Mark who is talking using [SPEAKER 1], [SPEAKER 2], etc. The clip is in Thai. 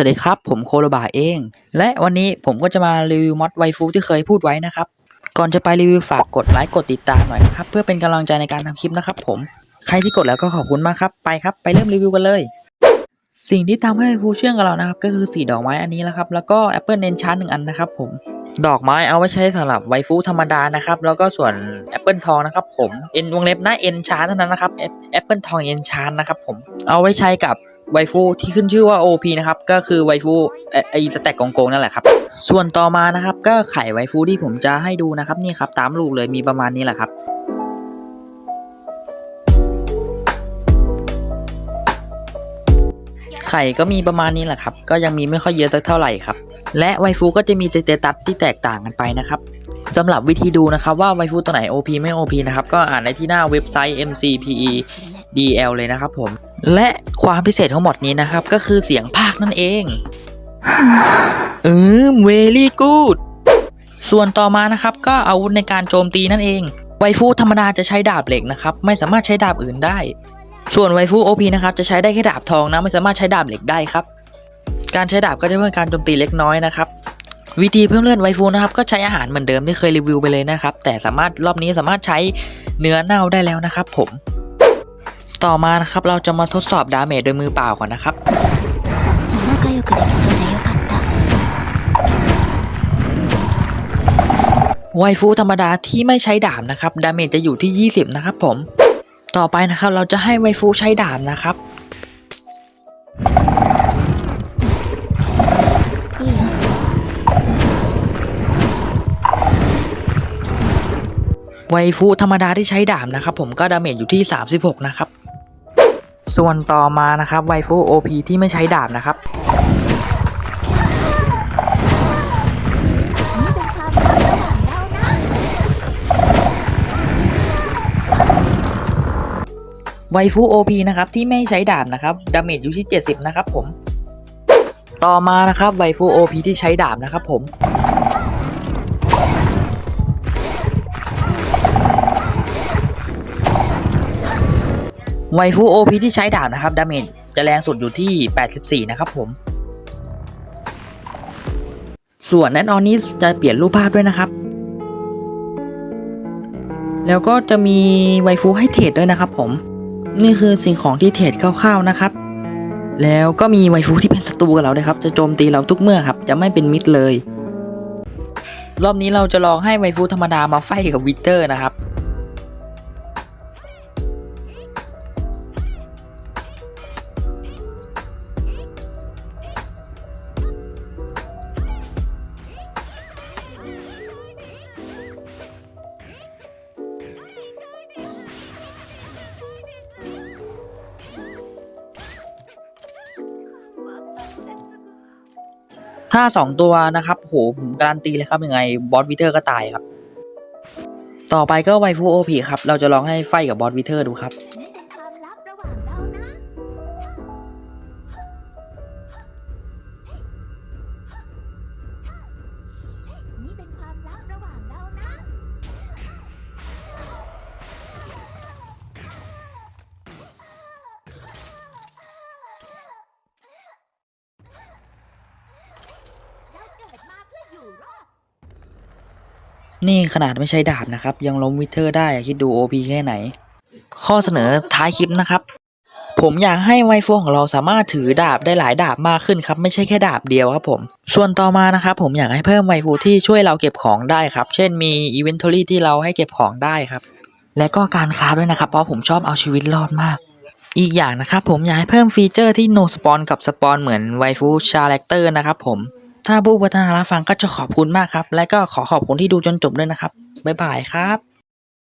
[SPEAKER 1] วัสดีครับ ผมโคโรบาเอง และวันนี้ผมก็จะมารีวิวมอดไวฟูที่เคยพูดไว้นะครับ ก่อนจะไปรีวิวฝากกดไลค์กดติดตามหน่อยนะครับ เพื่อเป็นกำลังใจในการทำคลิปนะครับ ผมใครที่กดแล้วก็ขอบคุณมากครับไปครับ ไปเริ่มรีวิวกันเลย สิ่งที่ทำให้ฟูเชื่องกับเรานะครับ ก็คือสีดอกไม้อันนี้แหละครับ แล้วก็แอปเปิลเนนชาร์หนึ่งอันนะครับ ผม ดอกไม้เอาไว้ใช้สำหรับไวฟูธรรมดานะครับ แล้วก็ส่วนแอปเปิลทองนะครับ ผมเอ็นวงเล็บหน้าเอ็นชาร์เท่านั้นนะครับแอปเปิลทองเอ็นชาร์นะครับ ผมเอาไว้ใช้กับ ไวฟูที่ขึ้นชื่อว่า OP นะครับ ก็คือไวฟูไอไอสแต็กกงโกงนั่นแหละครับ ส่วนต่อมานะครับ ก็ไข่ไวฟูที่ผมจะให้ดูนะครับนี่ครับตามลูกเลยมีประมาณนี้แหละครับไข่ก็มีประมาณนี้แหละครับ ก็ยังมีไม่ค่อยเยอะสักเท่าไหร่ครับ และไวฟูก็จะมีสเตตัสที่แตกต่างกันไปนะครับสำหรับวิธีดูนะครับว่าไวฟูตัวไหน OP ไม่ OP นะครับ ก็อ่านได้ที่หน้าเว็บไซต์ MCPE DL เลยนะครับผม และความพิเศษของหมดนี้นะครับ ก็คือเสียงภาคนั่นเอง เออ very good ส่วนต่อมานะครับก็อาวุธในการโจมตีนั่นเอง ไวฟูธรรมดาจะใช้ดาบเหล็กนะครับ ไม่สามารถใช้ดาบอื่นได้ ส่วนไวฟู OP นะครับจะใช้ได้แค่ดาบทองนะไม่สามารถใช้ดาบเหล็กได้ครับ การใช้ดาบก็จะเพิ่มการโจมตีเล็กน้อยนะครับ วิธีเพิ่มเลือดไวฟูนะครับก็ใช้อาหารเหมือนเดิมที่เคยรีวิวไปเลยนะครับ แต่สามารถรอบนี้สามารถใช้เนื้อเน่าได้แล้วนะครับ ผม ต่อมานะครับเราจะมาทดสอบดาเมจโดยมือเปล่าก่อนนะครับไวฟูธรรมดาที่ไม่ใช้ดาบนะครับดาเมจจะอยู่ที่ 20 นะครับผม ต่อไปนะครับเราจะให้ไวฟูใช้ดาบนะครับไวฟูธรรมดาที่ใช้ดาบนะครับผมก็ดาเมจอยู่ที่ 36 นะครับ ส่วนต่อมานะครับไวฟู OP ที่ไม่ใช้ดาบนะครับไวฟู OP นะครับที่ไม่ใช้ดาบนะครับดาเมจอยู่ที่ 70 นะครับผม ต่อมานะครับไวฟู OP ที่ใช้ดาบนะครับผม ไวฟูโอพีที่ใช้ดาบนะครับดาเมจจะแรงสุดอยู่ที่ 84 นะครับผม ส่วนแนนออนนี้จะเปลี่ยนรูปภาพด้วยนะครับ แล้วก็จะมีไวฟูให้เทรดด้วยนะครับผม นี่คือสิ่งของที่เทรดคร่าวๆนะครับ แล้วก็มีไวฟูที่เป็นศัตรูกับเราด้วยครับ จะโจมตีเราทุกเมื่อครับ จะไม่เป็นมิตรเลย รอบนี้เราจะลองให้ไวฟูธรรมดามาไฟกับวิเตอร์นะครับ ถ้าสองตัวนะครับโหผมการันตีเลยครับยังไงบอสวิเทอร์ก็ตายครับ ต่อไปก็ไวฟูโอพีครับ เราจะลองให้ไฟกับบอสวิเทอร์ดูครับ นี่ขนาดไม่ใช่ดาบนะครับ ยังล้มวิเทอร์ได้คิดดูโอพีแค่ไหน ข้อเสนอท้ายคลิปนะครับ ผมอยากให้ไวฟูของเราสามารถถือดาบได้หลายดาบมากขึ้นครับ ไม่ใช่แค่ดาบเดียวครับผมส่วนต่อมานะครับ ผมอยากให้เพิ่มไวฟูที่ช่วยเราเก็บของได้ครับ เช่นมีอีเวนทอรี่ที่เราให้เก็บของได้ครับ และก็การค้าด้วยนะครับ เพราะผมชอบเอาชีวิตรอดมาก อีกอย่างนะครับผมอยากให้เพิ่มฟีเจอร์ที่ no spawn กับ spawn เหมือนไวฟูชาแรคเตอร์นะครับผม ถ้าผู้พัฒนารับฟังก็จะขอบคุณมากครับ และก็ขอขอบคุณที่ดูจนจบด้วยนะครับ บ๊ายบายครับ